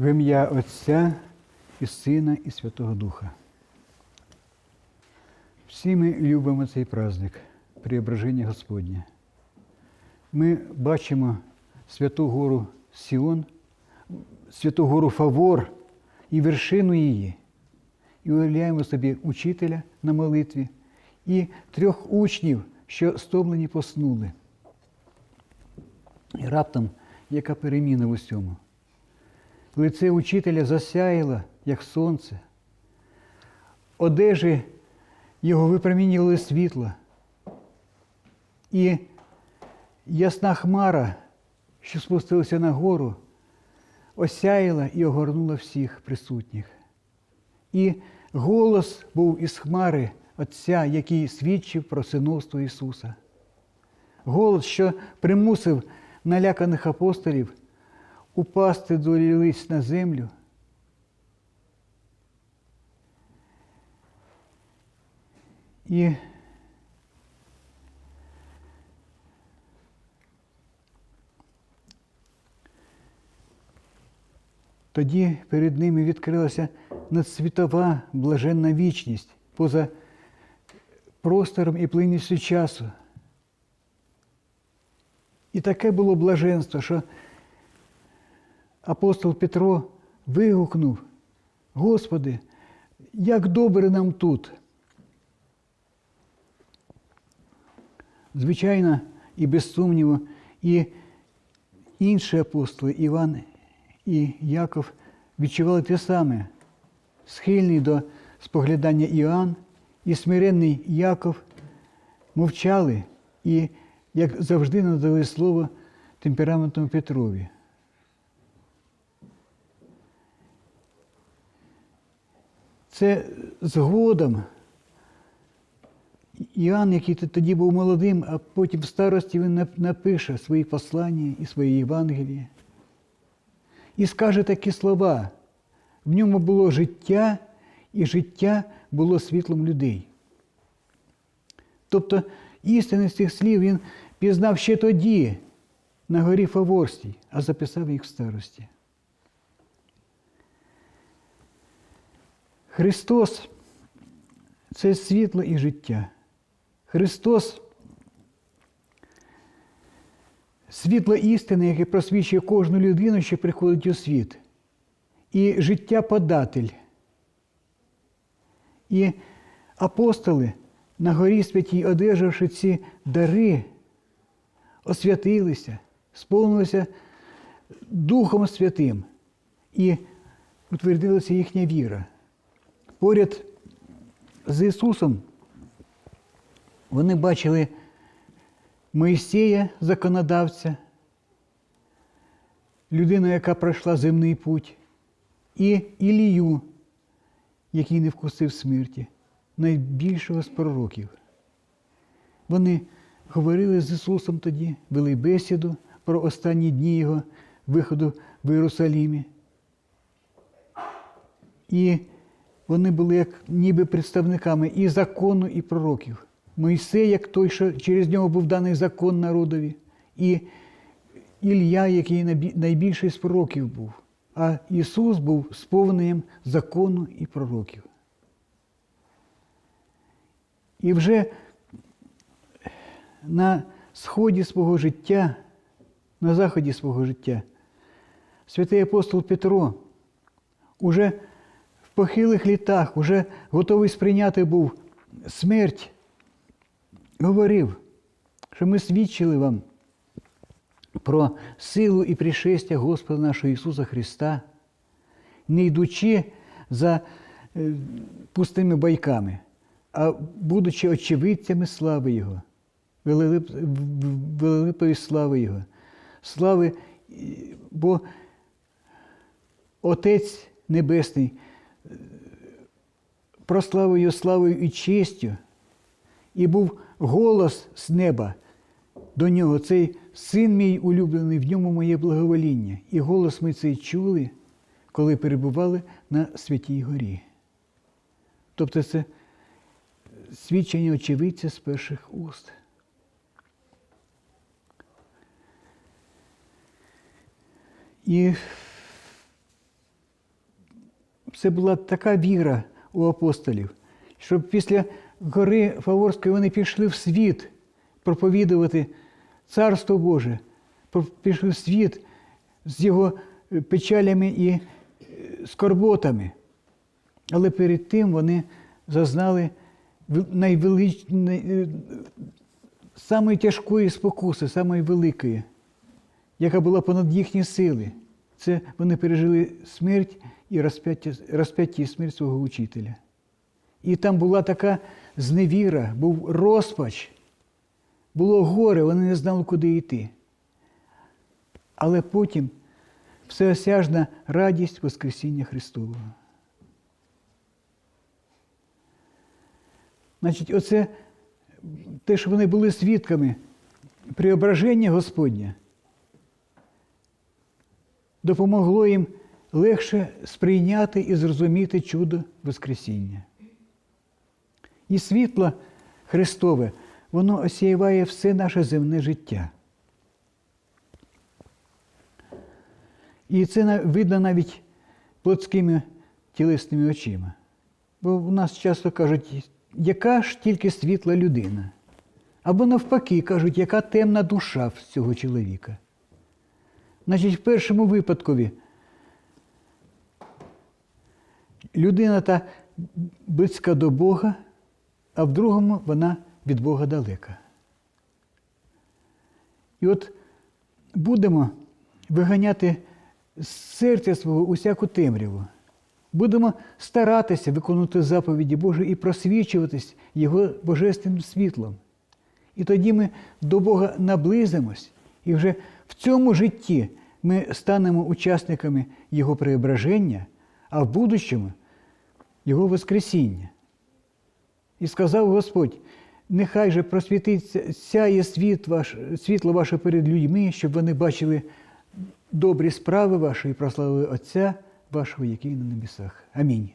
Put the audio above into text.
В ім'я Отця і Сина, і Святого Духа. Всі ми любимо цей праздник Преображення Господнє. Ми бачимо Святу Гору Сіон, Святу Гору Фавор і вершину її. І уявляємо собі учителя на молитві і трьох учнів, що стомлені поснули. І раптом яка переміна в усьому. Лице учителя засяяло, як сонце. Одежі його випромінювали світло. І ясна хмара, що спустилася на гору, осяяла і огорнула всіх присутніх. І голос був із хмари Отця, який свідчив про синовство Ісуса. Голос, що примусив наляканих апостолів упасти до лілиць на землю. І тоді перед ними відкрилася надсвітова блаженна вічність поза простором і плинністю часу. І таке було блаженство, що апостол Петро вигукнув: Господи, як добре нам тут. Звичайно, і без сумніву, і інші апостоли Іван і Яков відчували те саме, схильний до споглядання Іоанн і смиренний Яков мовчали і, як завжди, надали слово темпераментному Петрові. Це згодом Іоанн, який тоді був молодим, а потім в старості він напише свої послання і свої Євангелії. І скаже такі слова. В ньому було життя, і життя було світлом людей. Тобто істини з цих слів він пізнав ще тоді, на горі Фаворській, а записав їх в старості. Христос це світло і життя. Христос світло істини, яке просвічує кожну людину, що приходить у світ. І життя податель. І апостоли на горі святій, одержавши ці дари, освятилися, сповнилися Духом Святим і утвердилася їхня віра. Поряд з Ісусом вони бачили Моїсея, законодавця, людину, яка пройшла земний путь, і Ілію, який не вкусив смерті, найбільшого з пророків. Вони говорили з Ісусом тоді, вели бесіду про останні дні Його виходу в Єрусалімі. І вони були як ніби представниками і закону, і пророків. Мойсей, як той, що через нього був даний закон народові, і Ілля, який найбільший з пророків був. А Ісус був сповненням закону і пророків. І вже на сході свого життя, на заході свого життя, святий апостол Петро уже похилих літах, уже готовий сприйняти був смерть. Говорив, що ми свідчили вам про силу і пришестя Господа нашого Ісуса Христа, не йдучи за е, пустими байками, а будучи очевидцями слави Його, великої слави Його, слави, бо Отець Небесний прославив славою і честю, і був голос з неба до нього, цей син мій улюблений, в ньому моє благовоління. І голос ми цей чули, коли перебували на Святій Горі. Тобто це свідчення очевидця з перших уст. І це була така віра у апостолів, щоб після гори Фаворської вони пішли в світ проповідувати Царство Боже, пішли в світ з його е, печалями і е, скорботами. Але перед тим вони зазнали вел- найвелич... най- е, самої тяжкої спокуси, самої великої, яка була понад їхні сили. Це вони пережили смерть і розп'яття, розп'яття смерть свого учителя. І там була така зневіра, був розпач, було горе, вони не знали, куди йти. Але потім всеосяжна радість Воскресіння Христового. Значить, оце те, що вони були свідками преображення Господня, допомогло їм легше сприйняти і зрозуміти чудо Воскресіння. І світло Христове, воно осяєває все наше земне життя. І це видно навіть плотськими тілесними очима. Бо в нас часто кажуть, яка ж тільки світла людина. Або навпаки кажуть, яка темна душа в цього чоловіка. Значить, в першому випадкові людина та близька до Бога, а в другому вона від Бога далека. І от будемо виганяти з серця свого усяку темряву. Будемо старатися виконувати заповіді Божі і просвічуватись Його божественним світлом. І тоді ми до Бога наблизимось, і вже в цьому житті ми станемо учасниками Його преображення, а в будущому Його Воскресіння. І сказав Господь: нехай же просвітиться сяє світ ваш, світло ваше перед людьми, щоб вони бачили добрі справи ваші і прославили Отця вашого, який на небесах. Амінь.